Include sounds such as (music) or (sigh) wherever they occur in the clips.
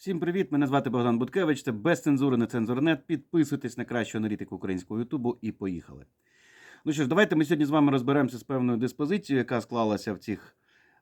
Всім привіт! Мене звати Богдан Буткевич. Це без цензури на цензурнет. Підписуйтесь на кращу аналітику українського Ютубу і поїхали. Ну що ж, давайте ми сьогодні з вами розберемося з певною диспозицією, яка склалася в цих,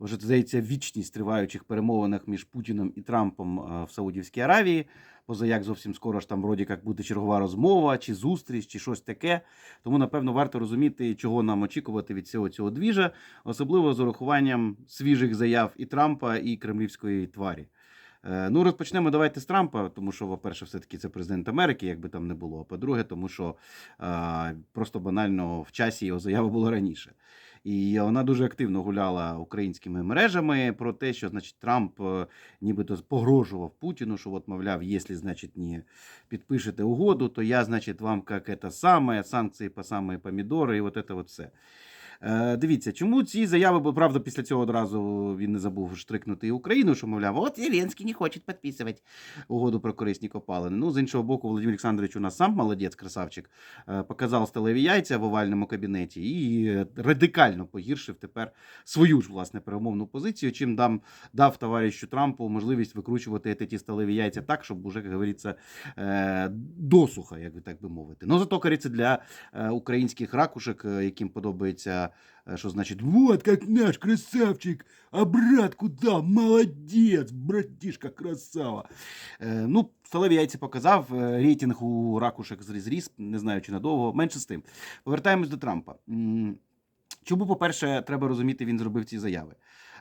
вже здається, вічність триваючих перемовинах між Путіним і Трампом е, в Саудівській Аравії. Поза як зовсім скоро ж там вроді як буде чергова розмова, чи зустріч, чи щось таке. Тому, напевно, варто розуміти, чого нам очікувати від цього цього двіжа, особливо з урахуванням свіжих заяв і Трампа, і кремлівської тварі. Е, Ну, розпочнемо давайте з Трампа, тому що, по-перше, все-таки це президент Америки, як би там не було. А по-друге, тому що е, просто банально в часі його заява була раніше. І вона дуже активно гуляла українськими мережами про те, що значить Трамп е, нібито погрожував Путіну, що от, мовляв, якщо, значить, не підпишете угоду, то я, значить, вам як це саме, санкції по самі помідори, і от це от все. Е, Дивіться, чому ці заяви, бо правда, після цього одразу він не забув штрикнути Україну, що мовляв, от Зеленський не хоче підписувати угоду про корисні копалини. Ну, з іншого боку, Володимир Олександрович у нас сам молодець, красавчик, е, показав сталеві яйця в овальному кабінеті і радикально погіршив тепер свою ж власне перемовну позицію, чим дам, дав товаришу Трампу можливість викручувати ті сталеві яйця так, щоб уже, як говориться, е, досуха, як би так би мовити. Ну, зато кориться для українських ракушек, яким подобається, е, що значить, вот как наш красавчик, а брат куда? Молодець, братішка, красава. Е, ну, Соловей яйця показав, е, рейтинг у ракушек зріз, не знаю чи надовго, менше з тим. Повертаємось до Трампа. Чому, по-перше, треба розуміти, він зробив ці заяви?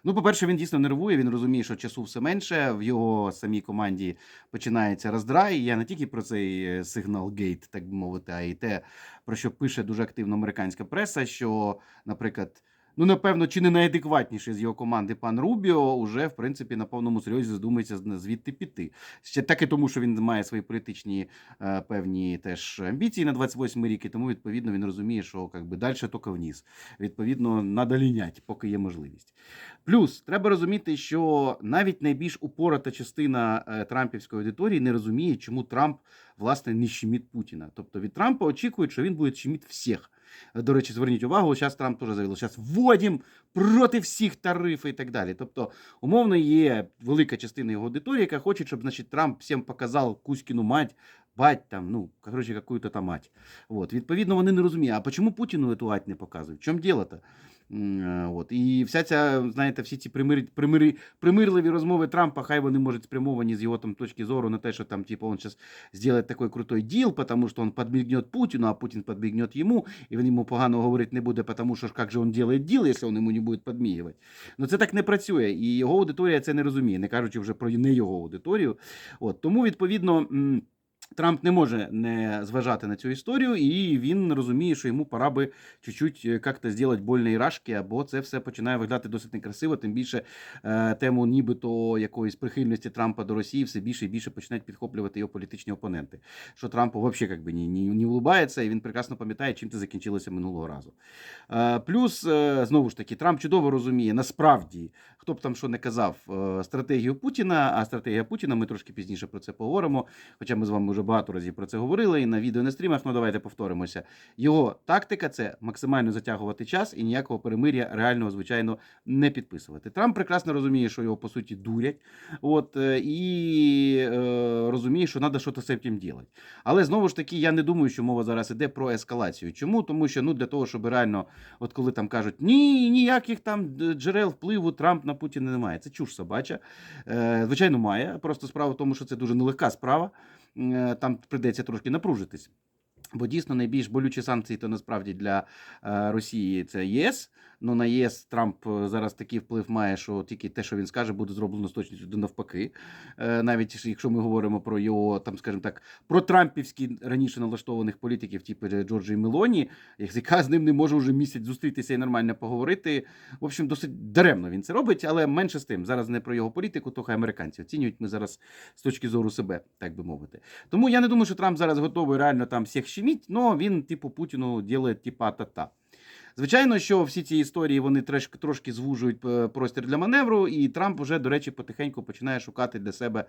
Ну, по-перше, він дійсно нервує, він розуміє, що часу все менше. В його самій команді починається роздрай. Я не тільки про цей е, сигнал гейт, так би мовити, а й те, про що пише дуже активно американська преса, що, наприклад. Ну, напевно, чи не найадекватніший з його команди пан Рубіо уже, в принципі, на повному серйозі задумається звідти піти. Ще так і тому, що він має свої політичні е, певні теж амбіції на 28 рік, і тому, відповідно, він розуміє, що как би, далі тільки вниз. Відповідно, надо лінять, поки є можливість. Плюс треба розуміти, що навіть найбільш упората частина е, трампівської аудиторії не розуміє, чому Трамп власне не щемить Путіна. Тобто від Трампа очікують, що він буде щемити всіх. До речі, зверніть увагу, зараз Трамп теж заявив, зараз вводім проти всіх тарифів і так далі. Тобто, умовно, є велика частина його аудиторії, яка хоче, щоб значить, Трамп всім показав Кузькіну мать, бать там, ну, коротше, какую-то там мать. От. Відповідно, вони не розуміють, а чому Путіну цю мать не показують? В чому діло-то? Е, От. І вся ця, знаєте, всі ці примир, примири, примирливі розмови Трампа, хай вони можуть спрямовані з його там точки зору на те, що там, типу, он зараз зробить такий крутой діл, тому що він підмігнет Путіну, а Путін підмігнет йому, і він йому погано говорити не буде, тому що ж як же він робить діл, якщо він йому не буде підмігувати. Ну це так не працює, і його аудиторія це не розуміє, не кажучи вже про не його аудиторію. От. Тому, відповідно. Трамп не може не зважати на цю історію, і він розуміє, що йому пора би чуть-чуть е, як-то зробити больні рашки, або це все починає виглядати досить некрасиво. Тим більше е, тему нібито якоїсь прихильності Трампа до Росії все більше і більше починають підхоплювати його політичні опоненти. Що Трампу взагалі як би, ні, не улыбається, і він прекрасно пам'ятає, чим це закінчилося минулого разу. Е, плюс, е, знову ж таки, Трамп чудово розуміє, насправді, хто б там що не казав, е, стратегію Путіна, а стратегія Путіна, ми трошки пізніше про це поговоримо. Хоча ми з вами вже багато разів про це говорили і на відео на стрімах, ну давайте повторимося. Його тактика це максимально затягувати час і ніякого перемир'я реального, звичайно, не підписувати. Трамп прекрасно розуміє, що його по суті дурять, от е, і е, розуміє, що треба щось з цим робити. Але знову ж таки, я не думаю, що мова зараз іде про ескалацію. Чому? Тому що ну для того, щоб реально, от коли там кажуть, ні, ніяких там джерел впливу Трамп на Путіна немає. Це чуш собача. Е, звичайно, має. Просто справа в тому, що це дуже нелегка справа. Е, Там прийдеться трошки напружитись. Бо дійсно найбільш болючі санкції то насправді для е, Росії це ЄС. Ну на ЄС Трамп е, зараз такий вплив має, що тільки те, що він скаже, буде зроблено з точністю до навпаки. Е, навіть якщо ми говоримо про його, там, скажімо так, про трампівські раніше налаштованих політиків, типу Джорджії Мелоні, яка з ним не може вже місяць зустрітися і нормально поговорити. В общем, досить даремно він це робить, але менше з тим. Зараз не про його політику, то хай американці оцінюють ми зараз з точки зору себе, так би мовити. Тому я не думаю, що Трамп зараз готовий реально там всіх щеміть, але він, типу, Путіну ділить типа та-та. Звичайно, що всі ці історії вони трошки, трошки звужують е, простір для маневру, і Трамп вже, до речі, потихеньку починає шукати для себе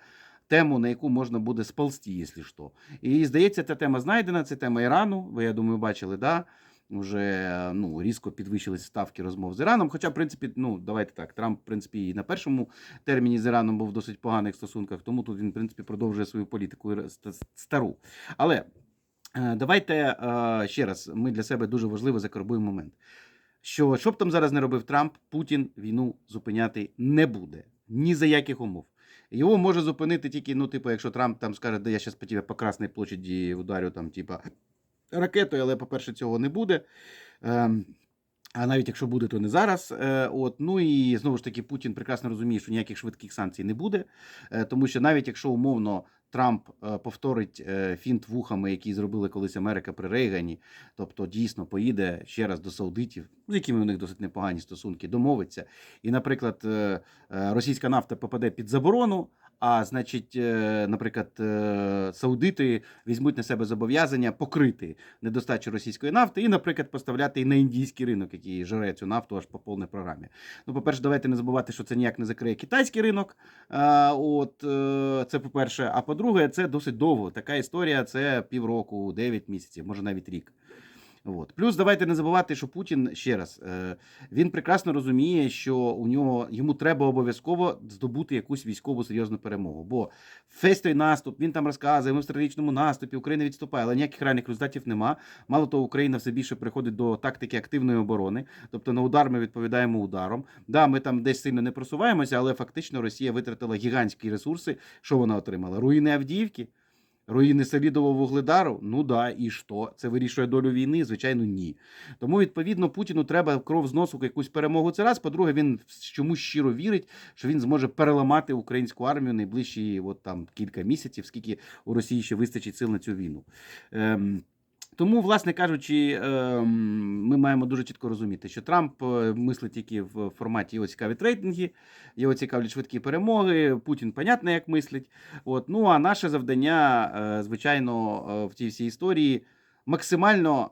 тему, на яку можна буде сползти, якщо що. І здається, ця тема знайдена, це тема Ірану. Ви, я думаю, бачили, да? вже ну, різко підвищилися ставки розмов з Іраном. Хоча, в принципі, ну давайте так, Трамп, в принципі, і на першому терміні з Іраном був в досить поганих стосунках, тому тут він, в принципі, продовжує свою політику стару. Але давайте е, ще раз, ми для себе дуже важливо закарбуємо момент. Що, що б там зараз не робив Трамп, Путін війну зупиняти не буде. Ні за яких умов. Його може зупинити тільки, ну, типу, якщо Трамп там скаже, де я зараз по тебе по Красній площаді ударю там, типа, ракетою, але, по-перше, цього не буде. А навіть якщо буде, то не зараз. Е, От ну і знову ж таки, Путін прекрасно розуміє, що ніяких швидких санкцій не буде, е, тому що навіть якщо умовно Трамп е, повторить фінт вухами, який зробили колись Америка при Рейгані, тобто дійсно поїде ще раз до саудитів, з якими у них досить непогані стосунки, домовиться, і, наприклад, російська нафта попаде під заборону. А значить, е, наприклад, е, саудити візьмуть на себе зобов'язання покрити недостачу російської нафти і, наприклад, поставляти і на індійський ринок, який жере цю нафту аж по повній програмі. Ну, по-перше, давайте не забувати, що це ніяк не закриє китайський ринок. От е, це по-перше. А по-друге, це досить довго. Така історія це півроку, 9 місяців, може навіть рік. От. Плюс давайте не забувати, що Путін ще раз е, він прекрасно розуміє, що у нього йому треба обов'язково здобути якусь військову серйозну перемогу. Бо весь той наступ він там розказує, ми в стратегічному наступі, Україна відступає, але ніяких реальних результатів нема. Мало того, Україна все більше приходить до тактики активної оборони. Тобто на удар ми відповідаємо ударом. Да, ми там десь сильно не просуваємося, але фактично Росія витратила гігантські ресурси. Що вона отримала? Руїни Авдіївки. Руїни Селідового вугледару? Ну да, і що? Це вирішує долю війни? Звичайно, ні. Тому, відповідно, Путіну треба кров з носу якусь перемогу. Це раз. По-друге, він чомусь щиро вірить, що він зможе переламати українську армію найближчі от там кілька місяців, скільки у Росії ще вистачить сил на цю війну. Ем, тому, власне кажучи, ем, ми маємо дуже чітко розуміти, що Трамп е, мислить тільки в форматі його цікаві трейдинги, його цікавлять швидкі перемоги. Путін, понятно, як мислить. От ну а наше завдання, е, звичайно, е, в цій всій історії максимально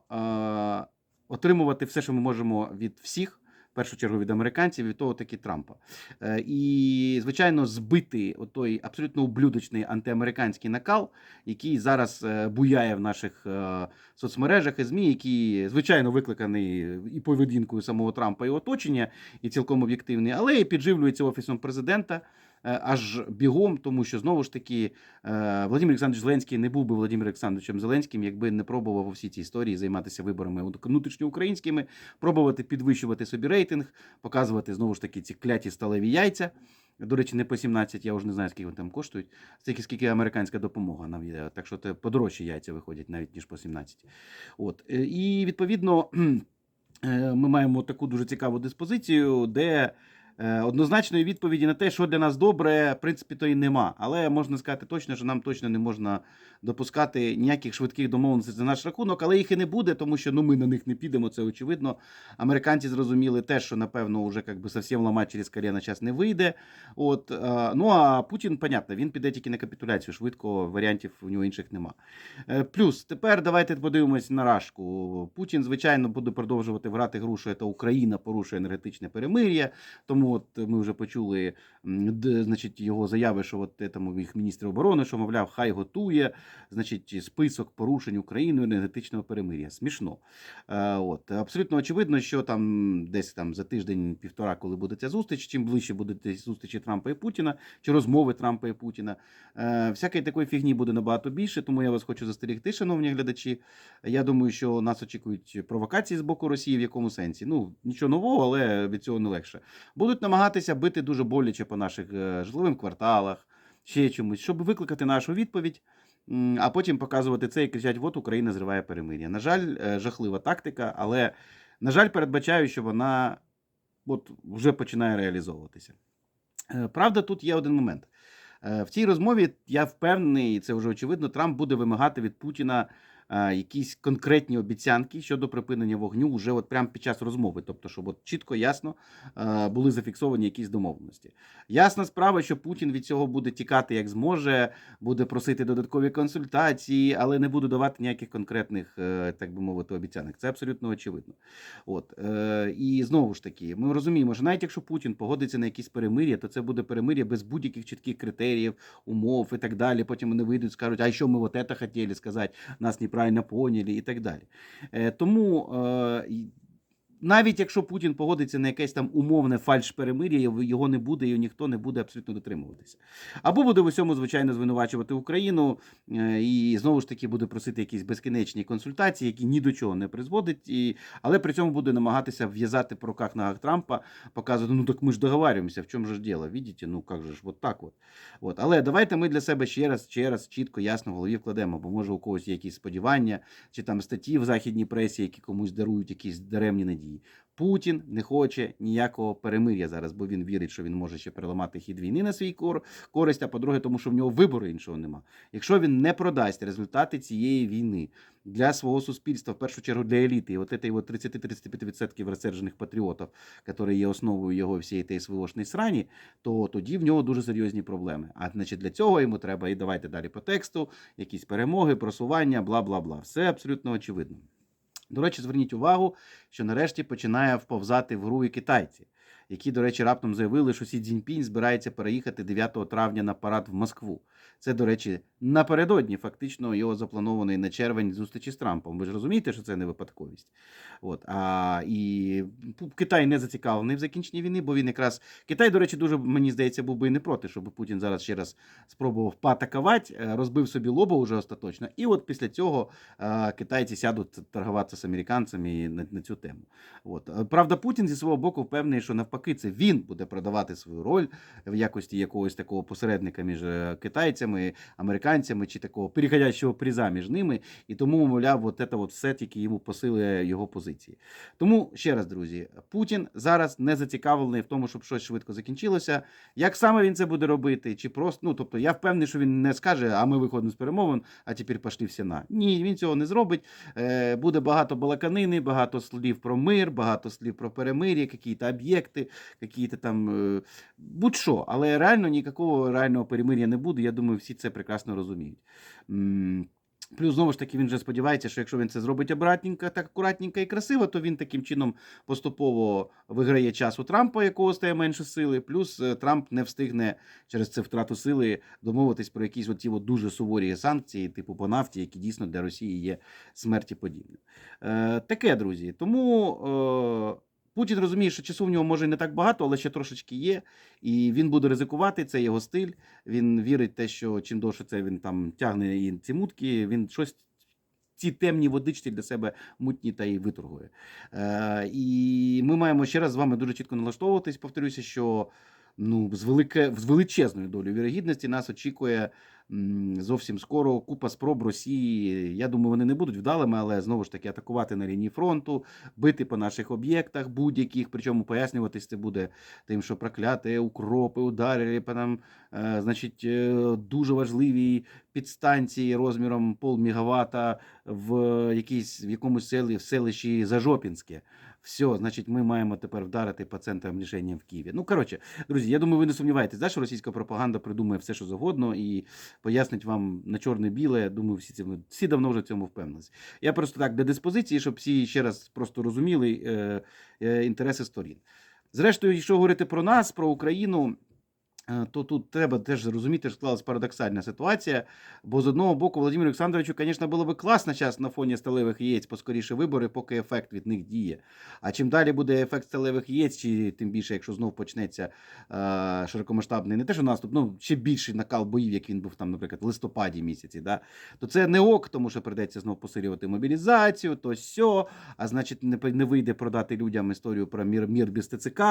отримувати все, що ми можемо від всіх. В першу чергу від американців, від того таки Трампа. Е, І, звичайно, збити той абсолютно ублюдочний антиамериканський накал, який зараз е, буяє в наших е, соцмережах і ЗМІ, який, звичайно, викликаний і поведінкою самого Трампа і оточення, і цілком об'єктивний, але і підживлюється офісом президента. Е, Аж бігом, тому що знову ж таки е, Володимир Олександрович Зеленський не був би Володимиром Олександровичем Зеленським, якби не пробував у всій цій історії займатися виборами внутрішньоукраїнськими, пробувати підвищувати собі рейтинг, показувати знову ж таки ці кляті сталеві яйця. До речі, не по 17, я вже не знаю, скільки вони там коштують, стільки скільки американська допомога нам є. Так що це подорожчі яйця виходять навіть ніж по 17. От. Е, І відповідно (clears throat) ми маємо таку дуже цікаву диспозицію, де однозначної відповіді на те, що для нас добре, в принципі, то і нема. Але можна сказати точно, що нам точно не можна допускати ніяких швидких домовленостей за наш рахунок, але їх і не буде, тому що ну ми на них не підемо. Це очевидно. Американці зрозуміли те, що напевно вже як би совсем ламати через коліна час не вийде. От е, ну а Путін, понятно, він піде тільки на капітуляцію. Швидко варіантів у нього інших нема. Е, Плюс тепер давайте подивимось на рашку. Путін, звичайно, буде продовжувати грати гру, що це Україна порушує енергетичне перемир'я. Тому от ми вже почули значить, його заяви, що от этому їх міністр оборони, що мовляв, хай готує значить, список порушень Україною енергетичного перемир'я. Смішно. Е, От абсолютно очевидно, що там десь там за тиждень-півтора, коли буде ця зустріч, чим ближче будуть зустрічі Трампа і Путіна, чи розмови Трампа і Путіна, е, всякої такої фігні буде набагато більше. Тому я вас хочу застерігти, шановні глядачі. Я думаю, що нас очікують провокації з боку Росії в якому сенсі. Ну нічого нового, але від цього не легше. Будуть намагатися бити дуже боляче по наших е, житловим кварталах, ще чомусь, щоб викликати нашу відповідь. А потім показувати це і кричать: от Україна зриває перемир'я. На жаль, е, жахлива тактика, але на жаль, передбачаю, що вона от вже починає реалізовуватися. Е, Правда, тут є один момент. В цій розмові я впевнений, і це вже очевидно, Трамп буде вимагати від Путіна якісь конкретні обіцянки щодо припинення вогню вже от прямо під час розмови. Тобто, щоб от чітко ясно були зафіксовані якісь домовленості. Ясна справа, що Путін від цього буде тікати як зможе, буде просити додаткові консультації, але не буде давати ніяких конкретних, е, так би мовити, обіцянок. Це абсолютно очевидно. От е, і знову ж таки, ми розуміємо, що навіть якщо Путін погодиться на якісь перемир'я, то це буде перемир'я без будь-яких чітких критеріїв, умов і так далі. Потім вони вийдуть, скажуть, а що ми от це хотіли сказати, нас неправильно неправильно поняли і так далі. Е, Тому і- навіть якщо Путін погодиться на якесь там умовне фальш-перемир'я, його- не буде, і ніхто не буде абсолютно дотримуватися. Або буде в усьому, звичайно, звинувачувати Україну е, і знову ж таки буде просити якісь безкінечні консультації, які ні до чого не призводять, і... але при цьому буде намагатися в'язати по руках ногах Трампа, показувати, ну так ми ж договарюємося, в чому ж діло, видите, ну як же ж, от так от. От. Але давайте ми для себе ще раз, ще раз чітко, ясно в голові вкладемо, бо може у когось є якісь сподівання, чи там статті в західній пресі, які комусь дарують якісь даремні надії. Путін не хоче ніякого перемир'я зараз, бо він вірить, що він може ще переламати хід війни на свій кор- користь. А по-друге, тому що в нього вибору іншого нема. Якщо він не продасть результати цієї війни для свого суспільства, в першу чергу для еліти, і от этой вот 30-35% розсержених патріотів, які є основою його всієї тієї СВОшної срані, то тоді в нього дуже серйозні проблеми. А значить, для цього йому треба і давайте далі по тексту, якісь перемоги, просування, бла бла бла. Все абсолютно очевидно. До речі, зверніть увагу, що нарешті починає вповзати в гру і китайці, які, до речі, раптом заявили, що Сі Цзіньпінь збирається переїхати 9 травня на парад в Москву. Це, до речі, напередодні фактично його запланованої на червень зустрічі з Трампом. Ви ж розумієте, що це не випадковість. От а і Китай не зацікавлений в закінченні війни, бо він якраз Китай, до речі, дуже мені здається, був би і не проти, щоб Путін зараз ще раз спробував патакувати, е, розбив собі лоба уже остаточно. І от після цього е, китайці сядуть торгуватися з американцями на, на цю тему. От Е, правда, Путін зі свого боку впевнений, що навпаки, це він буде продавати свою роль в якості якогось такого посередника між е, китайцями, американцями чи такого переходящого приза між ними. І тому, мовляв, от це от все тільки йому посилює його позиції. Тому ще раз, друзі, Путін зараз не зацікавлений в тому, щоб щось швидко закінчилося. Як саме він це буде робити? Чи просто ну тобто я впевнений, що він не скаже, а ми виходимо з перемовин, а тепер пішли всі на. Ні, він цього не зробить. Е, буде багато балаканини, багато слів про мир, багато слів про перемир'я, якісь об'єкти, якісь там е, будь-що. Але реально ніякого реального перемир'я не буде. Я думаю, всі це прекрасно розуміють. Плюс, знову ж таки, він вже сподівається, що якщо він це зробить обратненько, так акуратненько і красиво, то він таким чином поступово виграє час у Трампа, якого стає менше сили. Плюс е, Трамп не встигне через це втрату сили домовитись про якісь от дуже суворі санкції, типу по нафті, які дійсно для Росії є смерті подібні. Е, таке, друзі. Тому. Путін розуміє, що часу в нього може не так багато, але ще трошечки є, і він буде ризикувати. Це його стиль. Він вірить в те, що чим довше це він там тягне і ці мутки, він щось. Ці темні водички для себе мутні та й виторгує. Е, і ми маємо ще раз з вами дуже чітко налаштовуватись. Повторюся, що ну, з, велике, з величезною долею вірогідності нас очікує зовсім скоро купа спроб Росії. Я думаю, вони не будуть вдалими, але знову ж таки атакувати на лінії фронту, бити по наших об'єктах будь-яких. Причому пояснюватись це буде тим, що прокляти укропи, ударили по нам, е, значить, е, дуже важливі підстанції розміром полмегавата в якійсь в якомусь селі, в селищі Зажопінське. Все, значить, ми маємо тепер вдарити по центрам рішення в Києві. Ну коротше, друзі, я думаю, ви не сумніваєтесь, да, що російська пропаганда придумає все, що завгодно, і пояснить вам на чорне-біле. Думаю, всі ці всі давно вже в цьому впевнилися. Я просто так для диспозиції, щоб всі ще раз просто розуміли е, е, інтереси сторін. Зрештою, якщо говорити про нас, про Україну. Е, То тут треба теж зрозуміти, що склалась парадоксальна ситуація. Бо з одного боку, Володимиру Олександровичу, звісно, було би класно час на фоні сталевих яєць поскоріше вибори, поки ефект від них діє. А чим далі буде ефект сталевих яєць, чи тим більше, якщо знов почнеться е, широкомасштабний, не те, що наступ, ну ще більший накал боїв, як він був там, наприклад, в листопаді місяці, да, то це не ок, тому що придеться знов посилювати мобілізацію, то сьо, а значить, не, не вийде продати людям історію про мір, мір без ТЦК,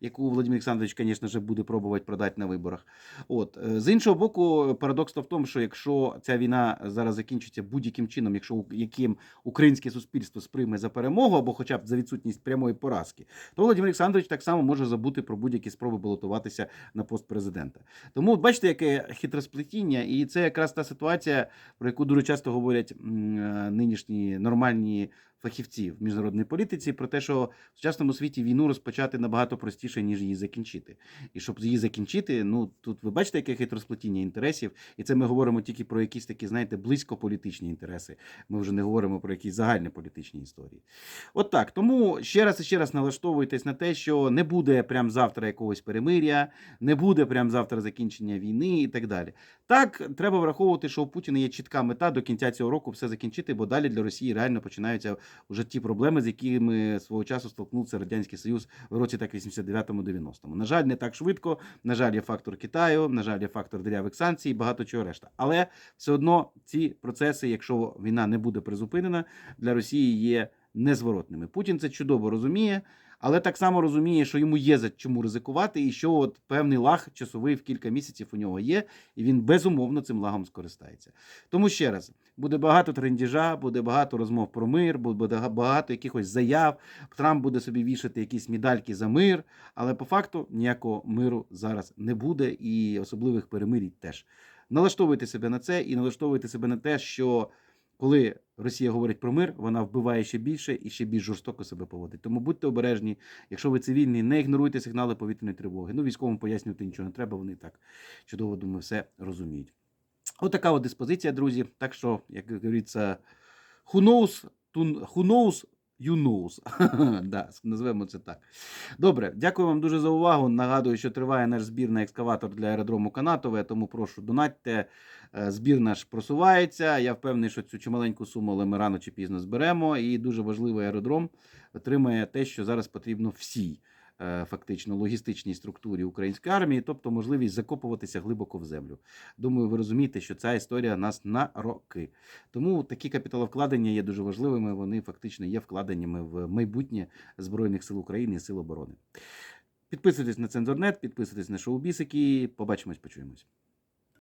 яку Володимир Олександрович, звісно ж, буде пробувати продати на виборах. От е, з іншого боку, парадокс то в тому, що якщо ця війна зараз закінчиться будь-яким чином, якщо яким українське суспільство сприйме за перемогу або хоча б за відсутність прямої поразки, то Володимир Олександрович так само може забути про будь-які спроби балотуватися на пост президента. Тому бачите, яке хитросплетіння, і це якраз та ситуація, про яку дуже часто говорять е, нинішні нормальні фахівців в міжнародній політиці про те, що в сучасному світі війну розпочати набагато простіше, ніж її закінчити. І щоб її закінчити, ну тут ви бачите, яке хитросплетіння інтересів, і це ми говоримо тільки про якісь такі, знаєте, близько політичні інтереси. Ми вже не говоримо про якісь загальні політичні історії. От так. Тому ще раз і ще раз налаштовуйтесь на те, що не буде прямо завтра якогось перемир'я, не буде прямо завтра закінчення війни і так далі. Так, треба враховувати, що у Путіна є чітка мета до кінця цього року все закінчити, бо далі для Росії реально починаються вже ті проблеми, з якими свого часу столкнувся Радянський Союз в році так 89-90-му. На жаль, не так швидко. На жаль, є фактор Китаю, на жаль, є фактор дирявих санкцій багато чого решта. Але все одно ці процеси, якщо війна не буде призупинена, для Росії є незворотними. Путін це чудово розуміє. Але так само розуміє, що йому є за чому ризикувати, і що от певний лаг часовий в кілька місяців у нього є, і він безумовно цим лагом скористається. Тому ще раз буде багато трендіжа, буде багато розмов про мир, буде багато якихось заяв. Трамп буде собі вішати якісь медальки за мир, але по факту ніякого миру зараз не буде, і особливих перемирій теж. Налаштовуйте себе на це і налаштовуйте себе на те, що коли Росія говорить про мир, вона вбиває ще більше і ще більш жорстоко себе поводить. Тому будьте обережні. Якщо ви цивільні, не ігноруйте сигнали повітряної тривоги. Ну, військовим пояснювати нічого не треба. Вони так чудово думаю, все розуміють. Отака от диспозиція, друзі. Так що, як говориться, who knows, who knows, you knows. (laughs) да, назвемо це так. Добре, дякую вам дуже за увагу. Нагадую, що триває наш збір на екскаватор для аеродрому Канатове, тому прошу донатьте. Е, Збір наш просувається. Я впевнений, що цю чималеньку суму, але ми рано чи пізно зберемо. І дуже важливий аеродром отримає те, що зараз потрібно всій фактично логістичній структурі української армії, тобто можливість закопуватися глибоко в землю. Думаю, ви розумієте, що ця історія нас на роки. Тому такі капіталовкладення є дуже важливими. Вони фактично є вкладеннями в майбутнє Збройних сил України і Сил оборони. Підписуйтесь на Цензорнет, підписуйтесь на шоу Бісики. Побачимось, почуємось.